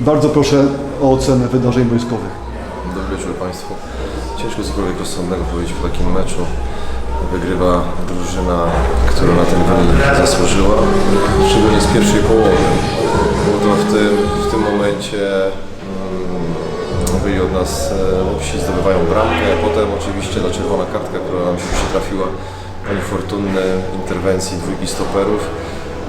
Bardzo proszę o ocenę wydarzeń wojskowych. Dobry wieczór Państwu. Ciężko cokolwiek rozsądnego powiedzieć po takim meczu. Wygrywa drużyna, która na ten wynik zasłużyła, szczególnie z pierwszej połowy. Bo to w tym, w tym momencie mm, byli od nas lepsi, zdobywają bramkę, potem oczywiście ta czerwona kartka, która nam się przytrafiła po niefortunnej interwencji dwójki stoperów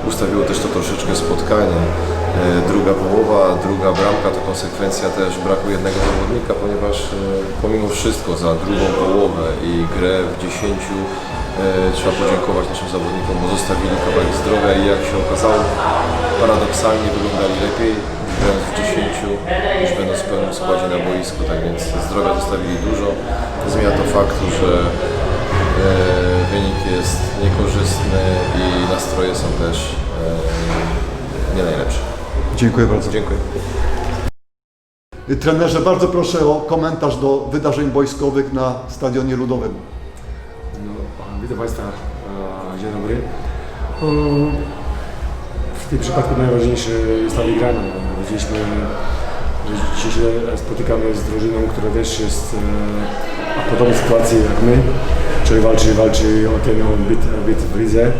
ustawiło też to troszeczkę spotkanie. E, Druga połowa, druga bramka to konsekwencja też braku jednego zawodnika, ponieważ e, pomimo wszystko za drugą połowę i grę w 10 e, trzeba podziękować naszym zawodnikom, bo zostawili kawałek zdrowia i jak się okazało, paradoksalnie wyglądali lepiej grając w 10 niż będąc w pełnym składzie na boisku, tak więc zdrowia zostawili dużo. Zmienia to faktu, że wynik jest niekorzystny i nastroje są też e, nie najlepsze. Dziękuję bardzo. Dziękuję. Trenerze, bardzo proszę o komentarz do wydarzeń wojskowych na Stadionie Ludowym. No, witam Państwa, e, dzień dobry. E, W tym przypadku najważniejsze jest ta wygrana. Widzieliśmy, że dzisiaj się spotykamy z drużyną, która też jest e, w podobnej sytuacji jak my, czyli walczy, walczy o ten byt, byt w lidze, e,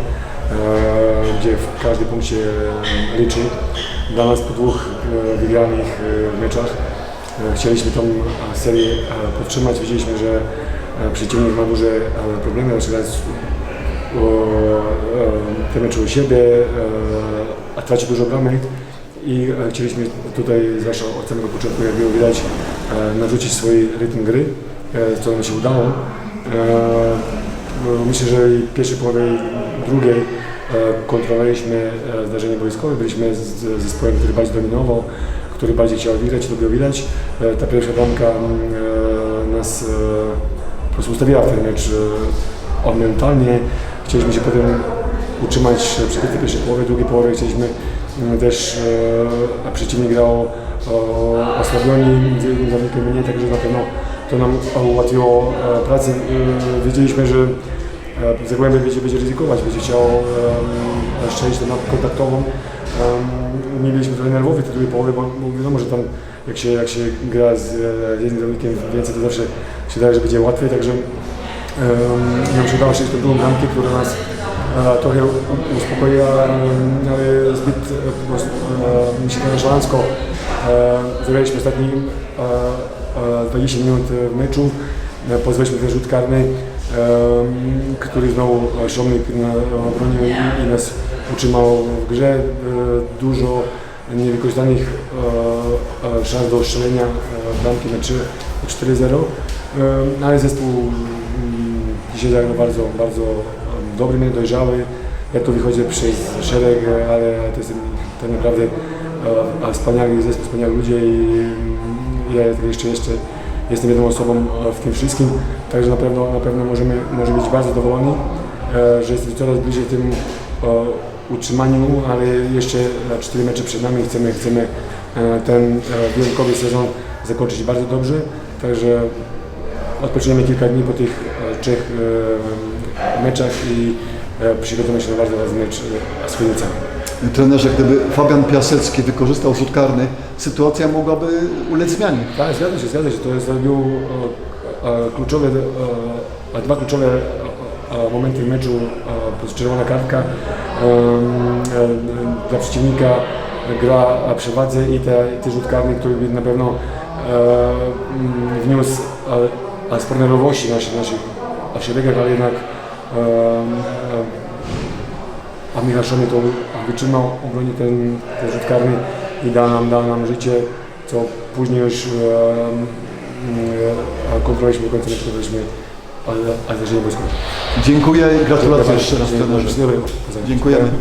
gdzie w każdym punkcie e, liczy. Dla nas po dwóch e, wygranych meczach chcieliśmy tą serię podtrzymać. Widzieliśmy, że przeciwnik ma duże problemy, o, e, te mecze u siebie, a traci dużo bramek i chcieliśmy tutaj, zwłaszcza od samego początku, jak było widać, narzucić swój rytm gry, co nam się udało. E, no, Myślę, że w pierwszej połowie drugiej e, kontrolowaliśmy e, zdarzenie wojskowe, byliśmy z zespołem, który bardziej dominował, który bardziej chciał wygrać, widać. E, Ta pierwsza bramka mm, e, nas e, po prostu ustawiła w ten mecz e, on mentalnie. Chcieliśmy się potem utrzymać przy pierwszej połowie, drugiej połowie chcieliśmy mm, też, e, a przeciwnik grał e, jednym zawodnikiem mniej, także na pewno to nam ułatwiło e, pracę. E, Wiedzieliśmy, że Zagłębie będzie, będzie ryzykować, będzie chciał tę napę kontaktową. Nie byliśmy trochę nerwowi w tej drugiej połowie, bo, wiadomo, że tam jak się, jak się gra z, e, z jednym zawodnikiem więcej, to zawsze się daje, że będzie łatwiej, także um, nam się udało drugą bramkę, która nas e, trochę uspokoiła, ale zbyt e, myślę, nonszalancko e, zagraliśmy ostatni e, 20 minut w meczu, e, pozwoliliśmy ten rzut karny, który znowu Szomnik obronił i, nas utrzymał w grze. E, Dużo niewykorzystanych e, e, szans do strzelenia e, bramki na 3 4-0, E, ale zespół mm, dzisiaj zagrał bardzo, bardzo dobry, mecz, dojrzały. Ja tu wychodzę przez szereg, ale to jest tak naprawdę e, e, wspaniały zespół, wspaniali ludzie i ja jeszcze, jeszcze jestem jedną osobą e, w tym wszystkim, także na pewno, na pewno możemy, możemy być bardzo zadowoleni, e, że jesteśmy coraz bliżej tym e, utrzymaniu, ale jeszcze cztery mecze przed nami chcemy, chcemy ten wyjątkowy sezon zakończyć bardzo dobrze, także odpoczniemy kilka dni po tych trzech meczach i przygotujemy się na bardzo ważny mecz z Chojnicami. Trenerze, gdyby Fabian Piasecki wykorzystał rzut karny, sytuacja mogłaby ulec zmianie. Tak, zgadza się, się. To był e, e, kluczowe, e, dwa kluczowe momenty w meczu, czerwona kartka dla przeciwnika gra przy wadze i te, te rzut karny, który by na pewno mm, wniósł w naszych, naszych szeregach, ale jednak a Michał Szony to wytrzymał, obronił ten, ten rzut karny i dał nam, dał nam życie, co później już e, e, kontrolowaliśmy do końca, nie kontrolowaliśmy, ale, ale zdarzenie wojskowe. Dziękuję i gratulacje jeszcze raz trenerze. Dziękujemy.